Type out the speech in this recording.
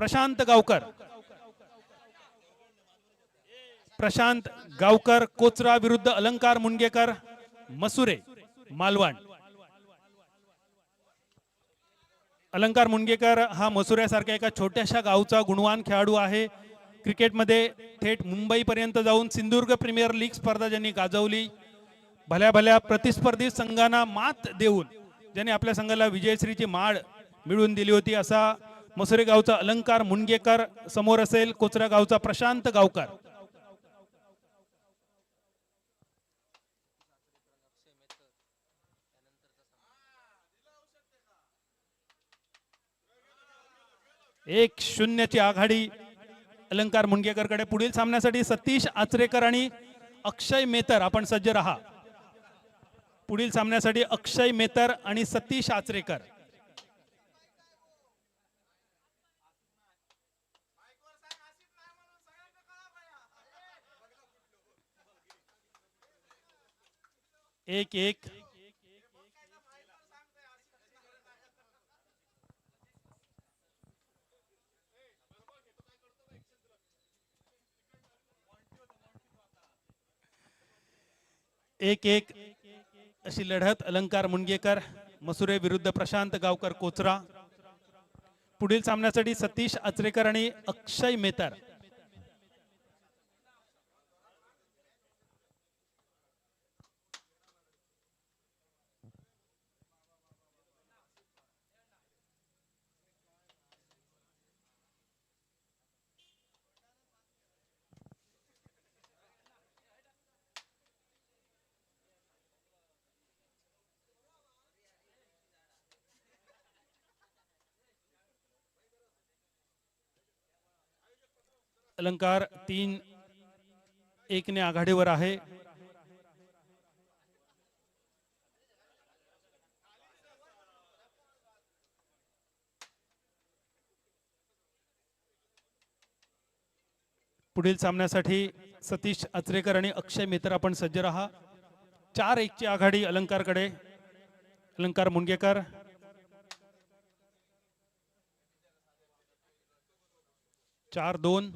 प्रशांत गावकर. प्रशांत गावकर कोचरा विरुद्ध अलंकार मुंडगेकर मसुरे मालवण. अलंकार मुंडगेकर हा मसुऱ्यासारख्या एका छोट्याशा गावचा गुणवान खेळाडू आहे. क्रिकेटमध्ये थेट मुंबईपर्यंत जाऊन सिंधुदुर्ग प्रीमियर लीग स्पर्धा ज्यांनी गाजवली भल्या भल्या प्रतिस्पर्धी संघांना मात देऊन ज्यांनी आपल्या संघाला विजयश्रीची माळ मिळवून दिली होती असा मसुरे गावचा अलंकार मुणगेकर समोर असेल कोचरा गावचा प्रशांत गावकर. एक शून्यची आघाडी अलंकार मुणगेकरकडे पुढील सामन्यासाठी सतीश आचरेकर आणि अक्षय मेतर आपण सज्ज रहा. पुढील सामन्यासाठी अक्षय मेतर आणि सतीश आचरेकर. एक एक. एक एक. अशी लढत अलंकार मुणगेकर मसुरे विरुद्ध प्रशांत गावकर कोचरा. पुढील सामन्यासाठी सतीश आचरेकर आणि अक्षय मेतर अलंकार तीन एकने आघाडीवर आहे. पुढील सामन्यासाठी सतीश अचरेकर आणि अक्षय मित्र आपण सज्ज राहा. चार एकची आघाडी अलंकारकडे. अलंकार मुंडगेकर चार दोन.